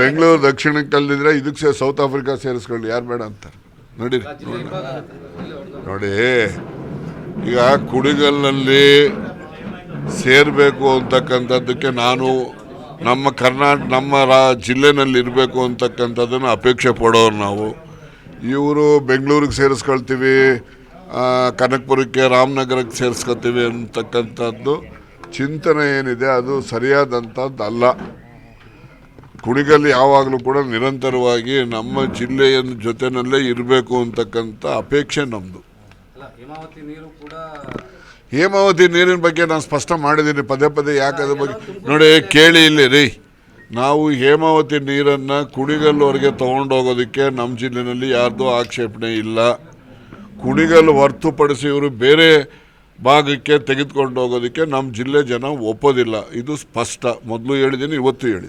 ಬೆಂಗಳೂರು ದಕ್ಷಿಣಕ್ಕೆ ಅಲ್ಲಿದ್ರೆ ಇದಕ್ಕೆ south Africa ಸೇರಿಸ್ಕೊಳ್ಳಿ ಯಾರು ಬೇಡ ಅಂತಾರೆ. ನೋಡಿ. ನೋಡಿ. ಈಗ ಕುಡಿಗಲ್ನಲ್ಲಿ ಸೇರಬೇಕು ಅಂತಕ್ಕಂಥದ್ದಕ್ಕೆ ನಾನು ನಮ್ಮ ಕರ್ನಾಟಕ ನಮ್ಮ ರಾ ಜಿಲ್ಲೆನಲ್ಲಿ ಇರಬೇಕು ಅಂತಕ್ಕಂಥದ್ದನ್ನು ಅಪೇಕ್ಷೆ ಪಡೋರು ನಾವು. ಇವರು ಬೆಂಗಳೂರಿಗೆ ಸೇರಿಸ್ಕೊಳ್ತೀವಿ ಕನಕಪುರಕ್ಕೆ, ರಾಮನಗರಕ್ಕೆ ಸೇರಿಸ್ಕೊತೀವಿ ಅಂತಕ್ಕಂಥದ್ದು ಚಿಂತನೆ ಏನಿದೆ, ಅದು ಸರಿಯಾದಂಥದ್ದು ಅಲ್ಲ ಕುಣಿಗಲ್ ಯಾವಾಗಲೂ ಕೂಡ ನಿರಂತರವಾಗಿ ನಮ್ಮ ಜಿಲ್ಲೆಯ ಜೊತೆನಲ್ಲೇ ಇರಬೇಕು ಅಂತಕ್ಕಂಥ ಅಪೇಕ್ಷೆ ನಮ್ಮದು ಹೇಮಾವತಿ ನೀರಿನ ಬಗ್ಗೆ ನಾನು ಸ್ಪಷ್ಟ ಮಾಡಿದ್ದೀನಿ ಪದೇ ಪದೇ ಯಾಕೆ ಅದ್ರ ಬಗ್ಗೆ ನೋಡಿ ಕೇಳಿ ಇಲ್ಲಿ ರೀ. ನಾವು ಹೇಮಾವತಿ ನೀರನ್ನು ಕುಣಿಗಲ್ವರೆಗೆ ತೊಗೊಂಡೋಗೋದಕ್ಕೆ ನಮ್ಮ ಜಿಲ್ಲೆಯಲ್ಲಿ ಯಾರ್ದೂ ಆಕ್ಷೇಪಣೆ ಇಲ್ಲ. ಕುಣಿಗಲ್ಲು ಹೊರ್ತುಪಡಿಸಿ ಇವರು ಬೇರೆ ಭಾಗಕ್ಕೆ ತೆಗೆದುಕೊಂಡು ಹೋಗೋದಕ್ಕೆ ನಮ್ಮ ಜಿಲ್ಲೆ ಜನ ಒಪ್ಪೋದಿಲ್ಲ. ಇದು ಸ್ಪಷ್ಟ. ಮೊದಲು ಹೇಳಿದ್ದೀನಿ ಇವತ್ತು ಹೇಳಿದ್ದೀನಿ.